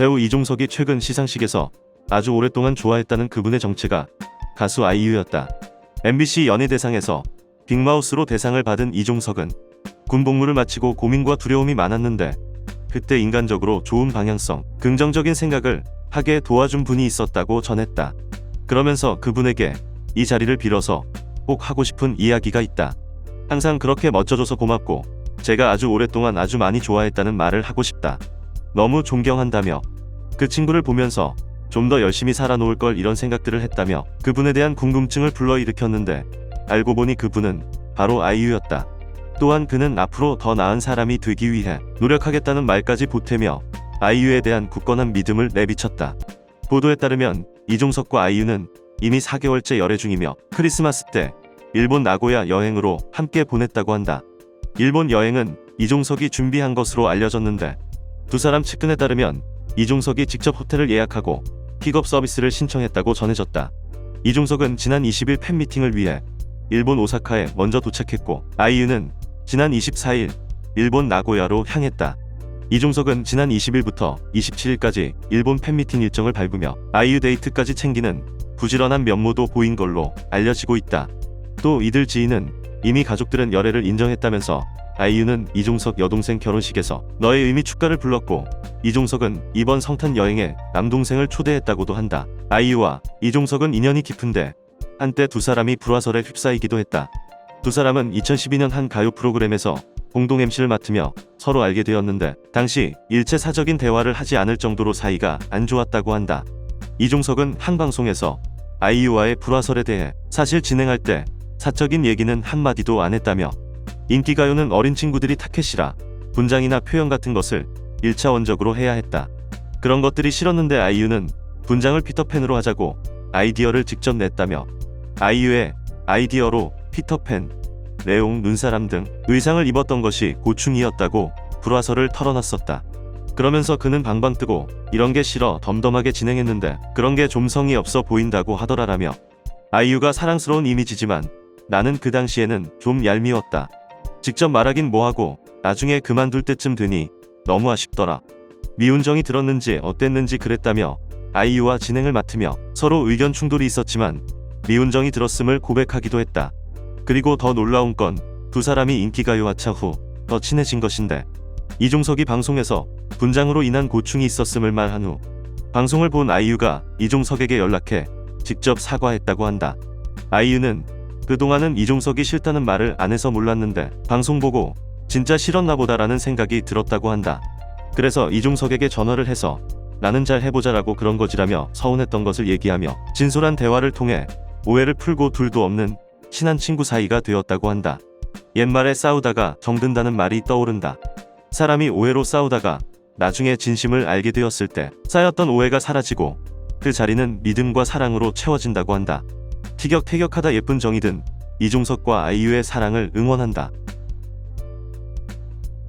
배우 이종석이 최근 시상식에서 아주 오랫동안 좋아했다는 그분의 정체가 가수 아이유였다. MBC 연예대상에서 빅마우스로 대상을 받은 이종석은 군 복무를 마치고 고민과 두려움이 많았는데 그때 인간적으로 좋은 방향성, 긍정적인 생각을 하게 도와준 분이 있었다고 전했다. 그러면서 그분에게 이 자리를 빌어서 꼭 하고 싶은 이야기가 있다. 항상 그렇게 멋져줘서 고맙고 제가 아주 오랫동안 아주 많이 좋아했다는 말을 하고 싶다. 너무 존경한다며 그 친구를 보면서 좀 더 열심히 살아놓을 걸 이런 생각들을 했다며 그분에 대한 궁금증을 불러일으켰는데 알고 보니 그분은 바로 아이유였다. 또한 그는 앞으로 더 나은 사람이 되기 위해 노력하겠다는 말까지 보태며 아이유에 대한 굳건한 믿음을 내비쳤다. 보도에 따르면 이종석과 아이유는 이미 4개월째 열애 중이며 크리스마스 때 일본 나고야 여행으로 함께 보냈다고 한다. 일본 여행은 이종석이 준비한 것으로 알려졌는데 두 사람 측근에 따르면 이종석이 직접 호텔을 예약하고 픽업 서비스를 신청했다고 전해졌다. 이종석은 지난 20일 팬미팅을 위해 일본 오사카에 먼저 도착했고 아이유는 지난 24일 일본 나고야로 향했다. 이종석은 지난 20일부터 27일까지 일본 팬미팅 일정을 밟으며 아이유 데이트까지 챙기는 부지런한 면모도 보인 걸로 알려지고 있다. 또 이들 지인은 이미 가족들은 열애를 인정했다면서 아이유는 이종석 여동생 결혼식에서 너의 의미 축가를 불렀고 이종석은 이번 성탄 여행에 남동생을 초대했다고도 한다. 아이유와 이종석은 인연이 깊은데 한때 두 사람이 불화설에 휩싸이기도 했다. 두 사람은 2012년 한 가요 프로그램에서 공동 MC를 맡으며 서로 알게 되었는데 당시 일체 사적인 대화를 하지 않을 정도로 사이가 안 좋았다고 한다. 이종석은 한 방송에서 아이유와의 불화설에 대해 사실 진행할 때 사적인 얘기는 한마디도 안 했다며 인기가요는 어린 친구들이 타켓이라 분장이나 표현 같은 것을 1차원적으로 해야 했다. 그런 것들이 싫었는데 아이유는 분장을 피터팬으로 하자고 아이디어를 직접 냈다며 아이유의 아이디어로 피터팬, 레옹, 눈사람 등 의상을 입었던 것이 고충이었다고 불화설을 털어놨었다. 그러면서 그는 방방 뜨고 이런 게 싫어 덤덤하게 진행했는데 그런 게 좀 성의 없어 보인다고 하더라라며 아이유가 사랑스러운 이미지지만 나는 그 당시에는 좀 얄미웠다. 직접 말하긴 뭐하고 나중에 그만둘 때쯤 되니 너무 아쉽더라. 미운정이 들었는지 어땠는지 그랬다며 아이유와 진행을 맡으며 서로 의견 충돌이 있었지만 미운정이 들었음을 고백하기도 했다. 그리고 더 놀라운 건 두 사람이 인기가요 하차 후 더 친해진 것인데 이종석이 방송에서 분장으로 인한 고충이 있었음을 말한 후 방송을 본 아이유가 이종석에게 연락해 직접 사과했다고 한다. 아이유는 그동안은 이종석이 싫다는 말을 안 해서 몰랐는데 방송 보고 진짜 싫었나 보다라는 생각이 들었다고 한다. 그래서 이종석에게 전화를 해서 나는 잘 해보자라고 그런 거지라며 서운했던 것을 얘기하며 진솔한 대화를 통해 오해를 풀고 둘도 없는 친한 친구 사이가 되었다고 한다. 옛말에 싸우다가 정든다는 말이 떠오른다. 사람이 오해로 싸우다가 나중에 진심을 알게 되었을 때 쌓였던 오해가 사라지고 그 자리는 믿음과 사랑으로 채워진다고 한다. 티격태격하다 예쁜 정이든 이종석과 아이유의 사랑을 응원한다.